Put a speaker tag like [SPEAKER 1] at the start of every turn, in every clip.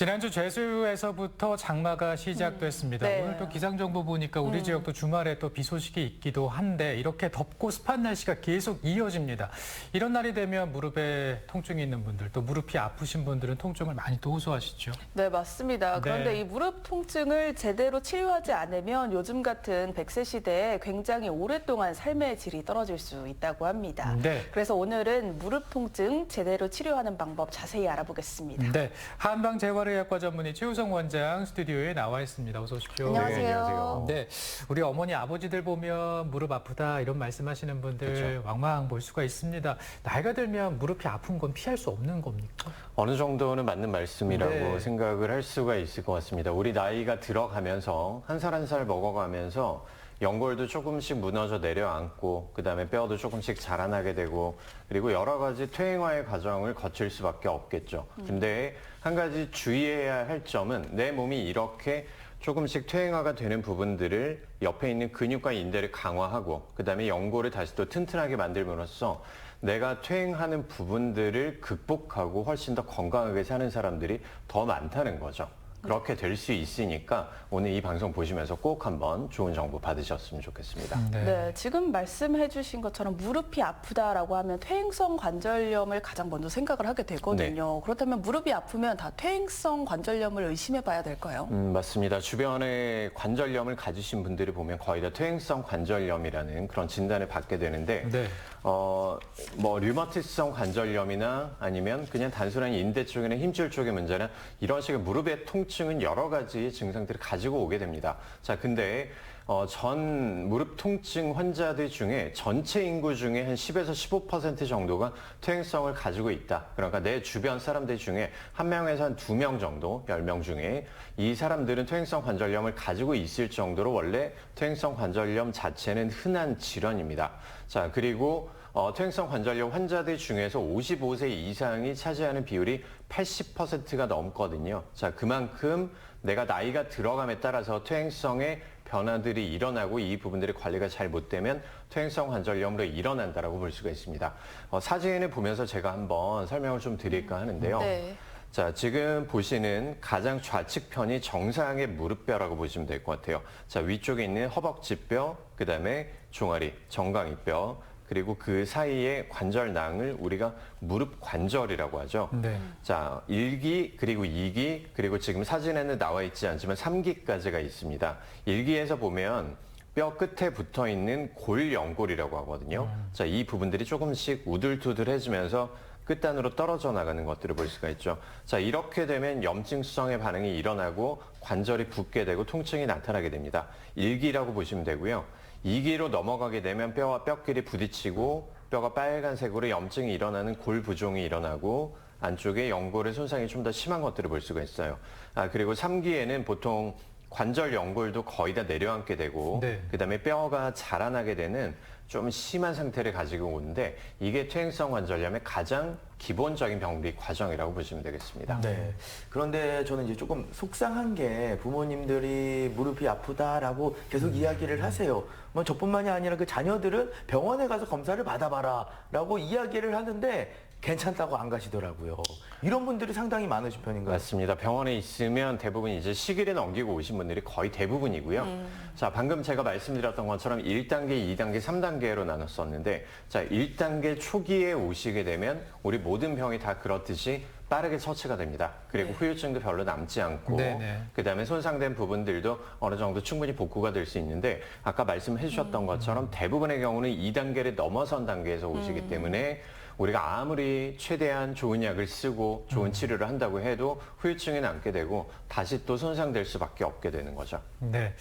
[SPEAKER 1] 지난주 제주에서부터 장마가 시작됐습니다.
[SPEAKER 2] 네.
[SPEAKER 1] 오늘 또 기상정보 보니까 우리 지역도 주말에 또 비 소식이 있기도 한데 이렇게 덥고 습한 날씨가 계속 이어집니다. 이런 날이 되면 무릎에 통증이 있는 분들 또 무릎이 아프신 분들은 통증을 많이 또 호소하시죠.
[SPEAKER 2] 네, 맞습니다. 그런데
[SPEAKER 1] 네.
[SPEAKER 2] 이 무릎 통증을 제대로 치료하지 않으면 요즘 같은 100세 시대에 굉장히 오랫동안 삶의 질이 떨어질 수 있다고 합니다.
[SPEAKER 1] 네.
[SPEAKER 2] 그래서 오늘은 무릎 통증 제대로 치료하는 방법 자세히 알아보겠습니다.
[SPEAKER 1] 네, 한방 재활 의학과 전문의 최우성 원장 스튜디오에 나와 있습니다. 어서 오십시오.
[SPEAKER 2] 안녕하세요.
[SPEAKER 3] 네, 안녕하세요.
[SPEAKER 1] 네, 우리 어머니 아버지들 보면 무릎 아프다 이런 말씀하시는 분들 왕왕 볼 수가 있습니다. 나이가 들면 무릎이 아픈 건 피할 수 없는 겁니까?
[SPEAKER 3] 어느 정도는 맞는 말씀이라고
[SPEAKER 1] 네.
[SPEAKER 3] 생각을 할 수가 있을 것 같습니다. 우리 나이가 들어가면서 한 살 한 살 먹어가면서 연골도 조금씩 무너져 내려앉고 그다음에 뼈도 조금씩 자라나게 되고 그리고 여러 가지 퇴행화의 과정을 거칠 수밖에 없겠죠. 근데 한 가지 주의해야 할 점은 내 몸이 이렇게 조금씩 퇴행화가 되는 부분들을 옆에 있는 근육과 인대를 강화하고 그다음에 연골을 다시 또 튼튼하게 만들므로써 내가 퇴행하는 부분들을 극복하고 훨씬 더 건강하게 사는 사람들이 더 많다는 거죠. 그렇게 될 수 있으니까 오늘 이 방송 보시면서 꼭 한번 좋은 정보 받으셨으면 좋겠습니다.
[SPEAKER 2] 네. 지금 말씀해 주신 것처럼 무릎이 아프다라고 하면 퇴행성 관절염을 가장 먼저 생각을 하게 되거든요.
[SPEAKER 1] 네.
[SPEAKER 2] 그렇다면 무릎이 아프면 다 퇴행성 관절염을 의심해 봐야 될까요?
[SPEAKER 3] 음, 맞습니다. 주변에 관절염을 가지신 분들이 보면 거의 다 퇴행성 관절염이라는 그런 진단을 받게 되는데,
[SPEAKER 1] 네.
[SPEAKER 3] 어, 뭐, 류마티스성 관절염이나 아니면 그냥 단순한 인대 쪽이나 힘줄 쪽의 문제나 이런 식의 무릎의 통증 은 여러 가지 증상들을 가지고 오게 됩니다. 자, 근데 어, 전 무릎 통증 환자들 중에 전체 인구 중에 한 10에서 15% 정도가 퇴행성을 가지고 있다. 그러니까 내 주변 사람들 중에 한 명에서 한 두 명 정도, 10명 중에 이 사람들은 퇴행성 관절염을 가지고 있을 정도로 원래 퇴행성 관절염 자체는 흔한 질환입니다. 자, 그리고 어, 퇴행성 관절염 환자들 중에서 55세 이상이 차지하는 비율이 80%가 넘거든요. 자, 그만큼 내가 나이가 들어감에 따라서 퇴행성의 변화들이 일어나고 이 부분들의 관리가 잘 못되면 퇴행성 관절염으로 일어난다라고 볼 수가 있습니다. 어, 사진을 보면서 제가 한번 설명을 좀 드릴까 하는데요.
[SPEAKER 2] 네.
[SPEAKER 3] 자, 지금 보시는 가장 좌측편이 정상의 무릎뼈라고 보시면 될 것 같아요. 자, 위쪽에 있는 허벅지뼈, 그 다음에 종아리, 정강이뼈, 그리고 그 사이에 관절낭을 우리가 무릎 관절이라고 하죠.
[SPEAKER 1] 네.
[SPEAKER 3] 자, 1기, 그리고 2기, 그리고 지금 사진에는 나와 있지 않지만 3기까지가 있습니다. 1기에서 보면 뼈 끝에 붙어 있는 골연골이라고 하거든요. 자, 이 부분들이 조금씩 우둘투둘해지면서 끝단으로 떨어져 나가는 것들을 볼 수가 있죠. 자, 이렇게 되면 염증성의 반응이 일어나고 관절이 붓게 되고 통증이 나타나게 됩니다. 1기라고 보시면 되고요. 2기로 넘어가게 되면 뼈와 뼈끼리 부딪히고 뼈가 빨간색으로 염증이 일어나는 골 부종이 일어나고 안쪽에 연골의 손상이 좀 더 심한 것들을 볼 수가 있어요. 아, 그리고 3기에는 보통 관절 연골도 거의 다 내려앉게 되고
[SPEAKER 1] 네.
[SPEAKER 3] 그다음에 뼈가 자라나게 되는 좀 심한 상태를 가지고 오는데 이게 퇴행성 관절염의 가장 기본적인 병리 과정이라고 보시면 되겠습니다.
[SPEAKER 4] 네. 그런데 저는 이제 조금 속상한 게 부모님들이 무릎이 아프다라고 계속 이야기를 하세요. 뭐 저뿐만이 아니라 그 자녀들은 병원에 가서 검사를 받아봐라라고 이야기를 하는데 괜찮다고 안 가시더라고요. 이런 분들이 상당히 많으신 편인가요?
[SPEAKER 3] 맞습니다. 병원에 있으면 대부분 이제 시기를 넘기고 오신 분들이 거의 대부분이고요. 자, 방금 제가 말씀드렸던 것처럼 1단계, 2단계, 3단계로 나눴었는데, 자, 1단계 초기에 오시게 되면 우리 모든 병이 다 그렇듯이 빠르게 처치가 됩니다. 그리고 후유증도 별로 남지 않고,
[SPEAKER 1] 네네.
[SPEAKER 3] 그 다음에 손상된 부분들도 어느 정도 충분히 복구가 될 수 있는데, 아까 말씀해 주셨던 것처럼 대부분의 경우는 2단계를 넘어선 단계에서 오시기 때문에 우리가 아무리 최대한 좋은 약을 쓰고 좋은 치료를 한다고 해도 후유증이 남게 되고 다시 또 손상될 수밖에 없게 되는 거죠.
[SPEAKER 1] 네.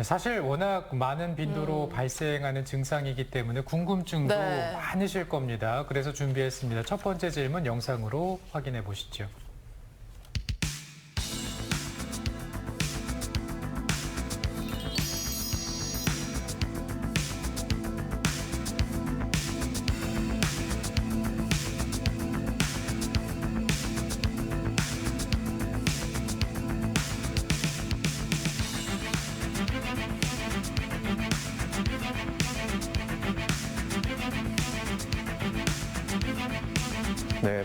[SPEAKER 1] 사실 워낙 많은 빈도로 발생하는 증상이기 때문에 궁금증도
[SPEAKER 2] 네.
[SPEAKER 1] 많으실 겁니다. 그래서 준비했습니다. 첫 번째 질문 영상으로 확인해 보시죠.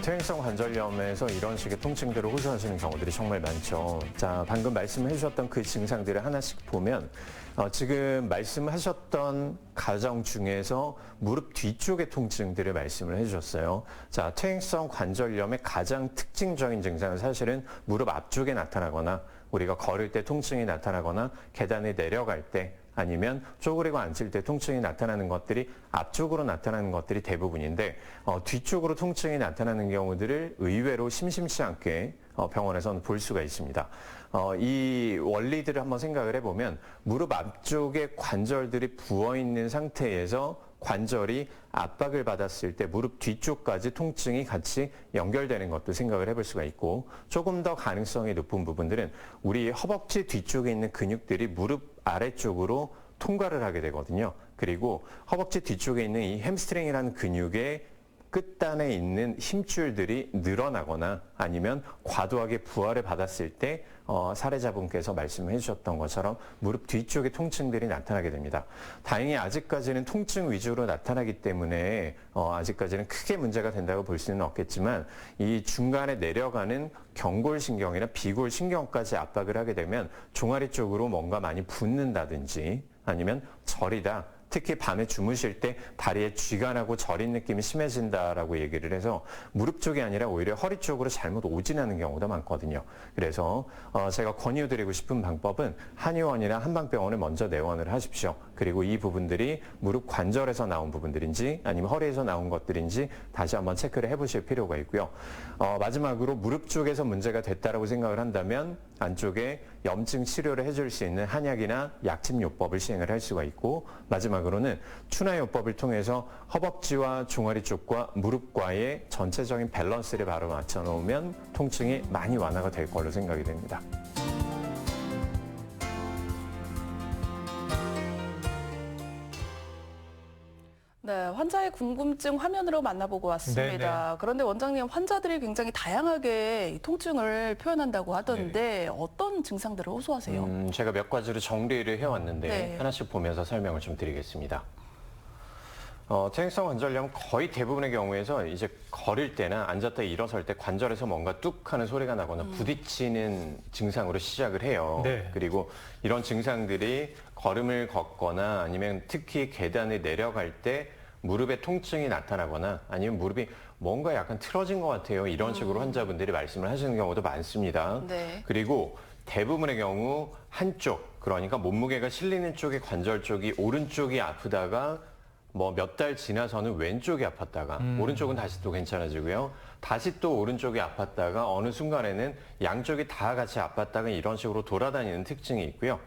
[SPEAKER 3] 퇴행성 관절염에서 이런 식의 통증들을 호소하시는 경우들이 정말 많죠. 자, 방금 말씀해 주셨던 그 증상들을 하나씩 보면 어, 지금 말씀하셨던 가정 중에서 무릎 뒤쪽의 통증들을 말씀을 해주셨어요. 자, 퇴행성 관절염의 가장 특징적인 증상은 사실은 무릎 앞쪽에 나타나거나 우리가 걸을 때 통증이 나타나거나 계단을 내려갈 때 아니면 쪼그리고 앉을 때 통증이 나타나는 것들이 앞쪽으로 나타나는 것들이 대부분인데 어, 뒤쪽으로 통증이 나타나는 경우들을 의외로 심심치 않게 어, 병원에서는 볼 수가 있습니다. 어, 이 원리들을 한번 생각을 해보면 무릎 앞쪽에 관절들이 부어 있는 상태에서 관절이 압박을 받았을 때 무릎 뒤쪽까지 통증이 같이 연결되는 것도 생각을 해볼 수가 있고 조금 더 가능성이 높은 부분들은 우리 허벅지 뒤쪽에 있는 근육들이 무릎 아래쪽으로 통과를 하게 되거든요. 그리고 허벅지 뒤쪽에 있는 이 햄스트링이라는 근육의 끝단에 있는 힘줄들이 늘어나거나 아니면 과도하게 부하를 받았을 때 어, 사례자분께서 말씀해 주셨던 것처럼 무릎 뒤쪽에 통증들이 나타나게 됩니다. 다행히 아직까지는 통증 위주로 나타나기 때문에 어, 아직까지는 크게 문제가 된다고 볼 수는 없겠지만 이 중간에 내려가는 경골신경이나 비골신경까지 압박을 하게 되면 종아리 쪽으로 뭔가 많이 붓는다든지 아니면 저리다 특히 밤에 주무실 때 다리에 쥐가 나고 저린 느낌이 심해진다라고 얘기를 해서 무릎 쪽이 아니라 오히려 허리 쪽으로 잘못 오진하는 경우도 많거든요. 그래서 어, 제가 권유드리고 싶은 방법은 한의원이나 한방병원을 먼저 내원을 하십시오. 그리고 이 부분들이 무릎 관절에서 나온 부분들인지 아니면 허리에서 나온 것들인지 다시 한번 체크를 해보실 필요가 있고요. 어, 마지막으로 무릎 쪽에서 문제가 됐다라고 생각을 한다면 안쪽에 염증 치료를 해줄 수 있는 한약이나 약침요법을 시행을 할 수가 있고 마지막으로는 추나요법을 통해서 허벅지와 종아리 쪽과 무릎과의 전체적인 밸런스를 바로 맞춰 놓으면 통증이 많이 완화가 될 걸로 생각이 됩니다.
[SPEAKER 2] 네, 환자의 궁금증 화면으로 만나보고 왔습니다. 그런데 원장님, 환자들이 굉장히 다양하게 이 통증을 표현한다고 하던데 어떤 증상들을 호소하세요?
[SPEAKER 3] 음, 제가 몇 가지로 정리를 해왔는데
[SPEAKER 2] 네.
[SPEAKER 3] 하나씩 보면서 설명을 좀 드리겠습니다. 어, 퇴행성 관절염 거의 대부분의 경우에서 이제 걸을 때나 앉았다 일어설 때 관절에서 뭔가 뚝 하는 소리가 나거나 부딪히는 증상으로 시작을 해요.
[SPEAKER 1] 네.
[SPEAKER 3] 그리고 이런 증상들이 걸음을 걷거나 아니면 특히 계단을 내려갈 때 무릎에 통증이 나타나거나 아니면 무릎이 뭔가 약간 틀어진 것 같아요. 이런 식으로 환자분들이 말씀을 하시는 경우도 많습니다.
[SPEAKER 2] 네.
[SPEAKER 3] 그리고 대부분의 경우 한쪽 그러니까 몸무게가 실리는 쪽의 관절 쪽이 오른쪽이 아프다가 뭐 몇 달 지나서는 왼쪽이 아팠다가 오른쪽은 다시 또 괜찮아지고요. 다시 또 오른쪽이 아팠다가 어느 순간에는 양쪽이 다 같이 아팠다가 이런 식으로 돌아다니는 특징이 있고요.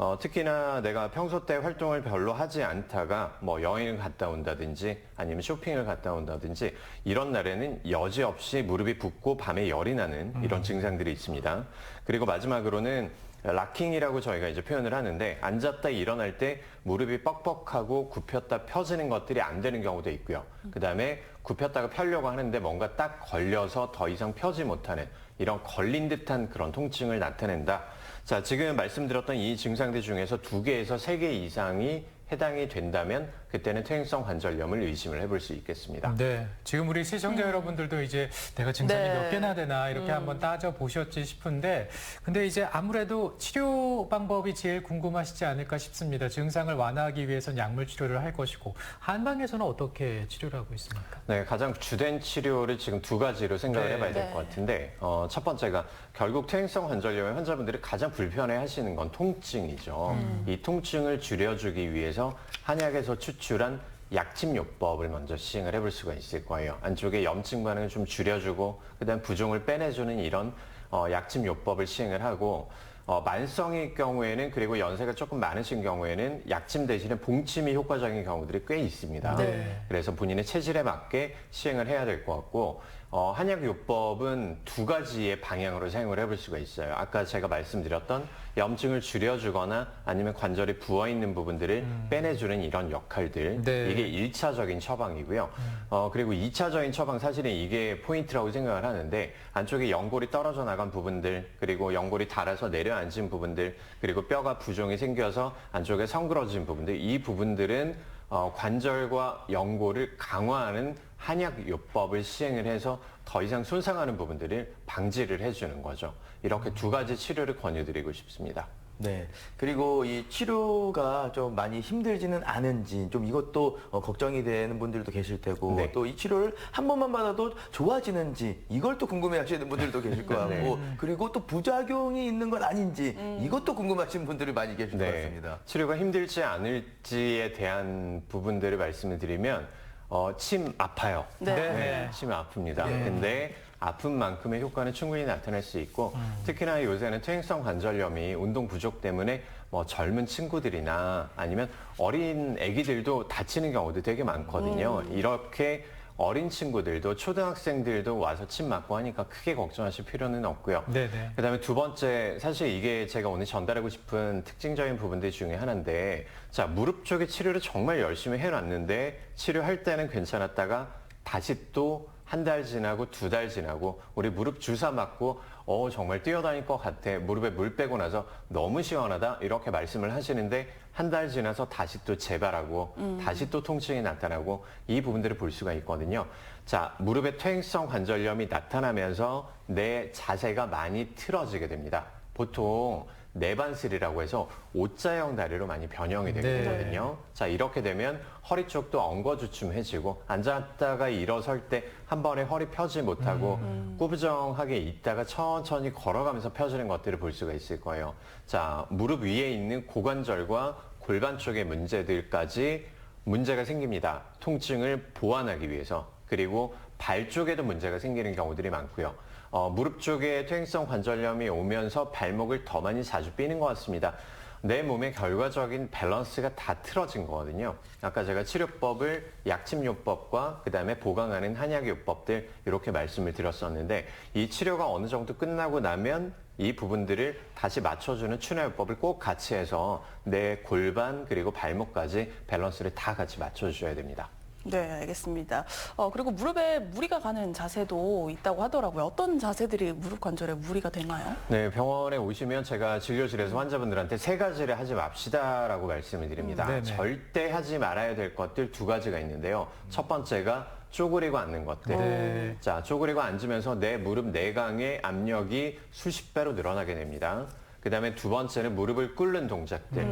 [SPEAKER 3] 어, 특히나 내가 평소 때 활동을 별로 하지 않다가 뭐 여행을 갔다 온다든지 아니면 쇼핑을 갔다 온다든지 이런 날에는 여지없이 무릎이 붓고 밤에 열이 나는 이런 증상들이 있습니다. 그리고 마지막으로는 락킹이라고 저희가 이제 표현을 하는데 앉았다 일어날 때 무릎이 뻑뻑하고 굽혔다 펴지는 것들이 안 되는 경우도 있고요. 그 다음에 굽혔다가 펴려고 하는데 뭔가 딱 걸려서 더 이상 펴지 못하는 이런 걸린 듯한 그런 통증을 나타낸다. 자, 지금 말씀드렸던 이 증상들 중에서 두 개에서 세 개 이상이 해당이 된다면 그때는 퇴행성 관절염을 의심을 해볼 수 있겠습니다.
[SPEAKER 1] 네. 지금 우리 시청자 여러분들도 이제 내가 증상이
[SPEAKER 2] 네.
[SPEAKER 1] 몇 개나 되나 이렇게 한번 따져 보셨지 싶은데 근데 이제 아무래도 치료 방법이 제일 궁금하시지 않을까 싶습니다. 증상을 완화하기 위해서는 약물 치료를 할 것이고 한방에서는 어떻게 치료를 하고 있습니까?
[SPEAKER 3] 네, 가장 주된 치료를 지금 두 가지로 생각을
[SPEAKER 1] 네.
[SPEAKER 3] 해봐야 될
[SPEAKER 2] 네.
[SPEAKER 3] 것 같은데, 어, 첫 번째가 결국 퇴행성 관절염의 환자분들이 가장 불편해 하시는 건 통증이죠. 이 통증을 줄여주기 위해서 한약에서 추 출한 약침요법을 먼저 시행을 해볼 수가 있을 거예요. 안쪽에 염증 반응을 좀 줄여주고, 그 다음 부종을 빼내주는 이런 어, 약침요법을 시행을 하고, 어, 만성일 경우에는 그리고 연세가 조금 많으신 경우에는 약침 대신에 봉침이 효과적인 경우들이 꽤 있습니다.
[SPEAKER 1] 네.
[SPEAKER 3] 그래서 본인의 체질에 맞게 시행을 해야 될 것 같고 어, 한약요법은 두 가지의 방향으로 사용을 해볼 수가 있어요. 아까 제가 말씀드렸던 염증을 줄여주거나 아니면 관절이 부어있는 부분들을 빼내주는 이런 역할들
[SPEAKER 1] 네.
[SPEAKER 3] 이게 일차적인 처방이고요. 어, 그리고 이차적인 처방 사실은 이게 포인트라고 생각을 하는데 안쪽에 연골이 떨어져 나간 부분들 그리고 연골이 닳아서 내려앉은 부분들 그리고 뼈가 부종이 생겨서 안쪽에 성그러진 부분들 이 부분들은 어, 관절과 연골을 강화하는 한약요법을 시행을 해서 더 이상 손상하는 부분들을 방지를 해주는 거죠. 이렇게 두 가지 치료를 권유드리고 싶습니다.
[SPEAKER 4] 네. 그리고 이 치료가 좀 많이 힘들지는 않은지 좀 이것도 어, 걱정이 되는 분들도 계실 테고
[SPEAKER 3] 네.
[SPEAKER 4] 또 이 치료를 한 번만 받아도 좋아지는지 이걸 또 궁금해 하시는 분들도 계실 것 같고
[SPEAKER 3] 네.
[SPEAKER 4] 그리고 또 부작용이 있는 건 아닌지 이것도 궁금하신 분들이 많이 계실 것 같습니다.
[SPEAKER 3] 네. 치료가 힘들지 않을지에 대한 부분들을 말씀을 드리면 어, 침 아파요.
[SPEAKER 2] 네.
[SPEAKER 1] 네.
[SPEAKER 3] 침 아픕니다.
[SPEAKER 1] 네.
[SPEAKER 3] 근데 아픈 만큼의 효과는 충분히 나타날 수 있고 특히나 요새는 퇴행성 관절염이 운동 부족 때문에 뭐 젊은 친구들이나 아니면 어린 아기들도 다치는 경우도 되게 많거든요. 이렇게 어린 친구들도 초등학생들도 와서 침 맞고 하니까 크게 걱정하실 필요는 없고요.
[SPEAKER 1] 네네.
[SPEAKER 3] 그다음에 두 번째 사실 이게 제가 오늘 전달하고 싶은 특징적인 부분들 중에 하나인데 자 무릎 쪽에 치료를 정말 열심히 해놨는데 치료할 때는 괜찮았다가 다시 또 한 달 지나고 두 달 지나고 우리 무릎 주사 맞고 어 정말 뛰어다닐 것 같아 무릎에 물 빼고 나서 너무 시원하다 이렇게 말씀을 하시는데 한 달 지나서 다시 또 재발하고 다시 또 통증이 나타나고 이 부분들을 볼 수가 있거든요. 자 무릎의 퇴행성 관절염이 나타나면서 내 자세가 많이 틀어지게 됩니다. 보통 내반슬이라고 해서 O자형 다리로 많이 변형이 되게
[SPEAKER 1] 네.
[SPEAKER 3] 되거든요. 자 이렇게 되면 허리 쪽도 엉거주춤해지고 앉았다가 일어설 때 한 번에 허리 펴지 못하고 꾸부정하게 있다가 천천히 걸어가면서 펴지는 것들을 볼 수가 있을 거예요. 자 무릎 위에 있는 고관절과 골반 쪽의 문제들까지 문제가 생깁니다. 통증을 보완하기 위해서 그리고 발 쪽에도 문제가 생기는 경우들이 많고요. 어, 무릎 쪽에 퇴행성 관절염이 오면서 발목을 더 많이 자주 삐는 것 같습니다. 내 몸의 결과적인 밸런스가 다 틀어진 거거든요. 아까 제가 치료법을 약침요법과 그 다음에 보강하는 한약요법들 이렇게 말씀을 드렸었는데 이 치료가 어느 정도 끝나고 나면 이 부분들을 다시 맞춰주는 추나요법을 꼭 같이 해서 내 골반 그리고 발목까지 밸런스를 다 같이 맞춰주셔야 됩니다.
[SPEAKER 2] 네, 알겠습니다. 어, 그리고 무릎에 무리가 가는 자세도 있다고 하더라고요. 어떤 자세들이 무릎 관절에 무리가 되나요?
[SPEAKER 3] 네, 병원에 오시면 제가 진료실에서 환자분들한테 세 가지를 하지 맙시다라고 말씀을 드립니다.
[SPEAKER 1] 음, 네네.
[SPEAKER 3] 절대 하지 말아야 될 것들 두 가지가 있는데요. 첫 번째가 쪼그리고 앉는 것들.
[SPEAKER 1] 네.
[SPEAKER 3] 자, 쪼그리고 앉으면서 내 무릎 내강의 압력이 수십 배로 늘어나게 됩니다. 그 다음에 두 번째는 무릎을 꿇는 동작들.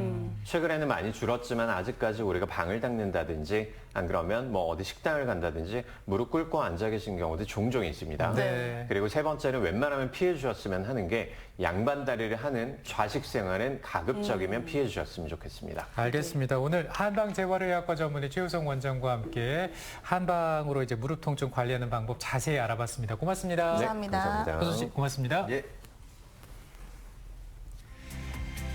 [SPEAKER 3] 최근에는 많이 줄었지만 아직까지 우리가 방을 닦는다든지 안 그러면 뭐 어디 식당을 간다든지 무릎 꿇고 앉아 계신 경우도 종종 있습니다.
[SPEAKER 1] 네.
[SPEAKER 3] 그리고 세 번째는 웬만하면 피해 주셨으면 하는 게 양반 다리를 하는 좌식 생활은 가급적이면 피해 주셨으면 좋겠습니다.
[SPEAKER 1] 알겠습니다. 오늘 한방 재활의학과 전문의 최우성 원장과 함께 한방으로 이제 무릎 통증 관리하는 방법 자세히 알아봤습니다. 고맙습니다.
[SPEAKER 2] 감사합니다.
[SPEAKER 3] 네, 감사합니다.
[SPEAKER 1] 씨 고맙습니다.
[SPEAKER 4] 예.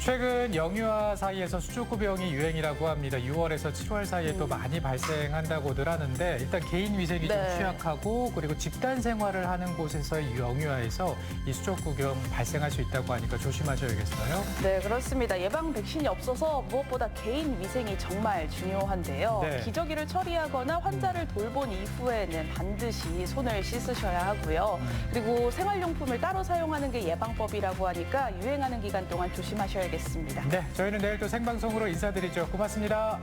[SPEAKER 1] 최근 영유아 사이에서 수족구병이 유행이라고 합니다. 6월에서 7월 사이에 또 많이 발생한다고들 하는데 일단 개인 위생이 좀
[SPEAKER 2] 네.
[SPEAKER 1] 취약하고 그리고 집단 생활을 하는 곳에서의 영유아에서 이 수족구병 발생할 수 있다고 하니까 조심하셔야겠어요.
[SPEAKER 2] 네, 그렇습니다. 예방 백신이 없어서 무엇보다 개인 위생이 정말 중요한데요.
[SPEAKER 1] 네.
[SPEAKER 2] 기저귀를 처리하거나 환자를 돌본 이후에는 반드시 손을 씻으셔야 하고요. 그리고 생활용품을 따로 사용하는 게 예방법이라고 하니까 유행하는 기간 동안 조심하셔야 겠습니다.
[SPEAKER 1] 네, 저희는 내일 또 생방송으로 인사드리죠. 고맙습니다.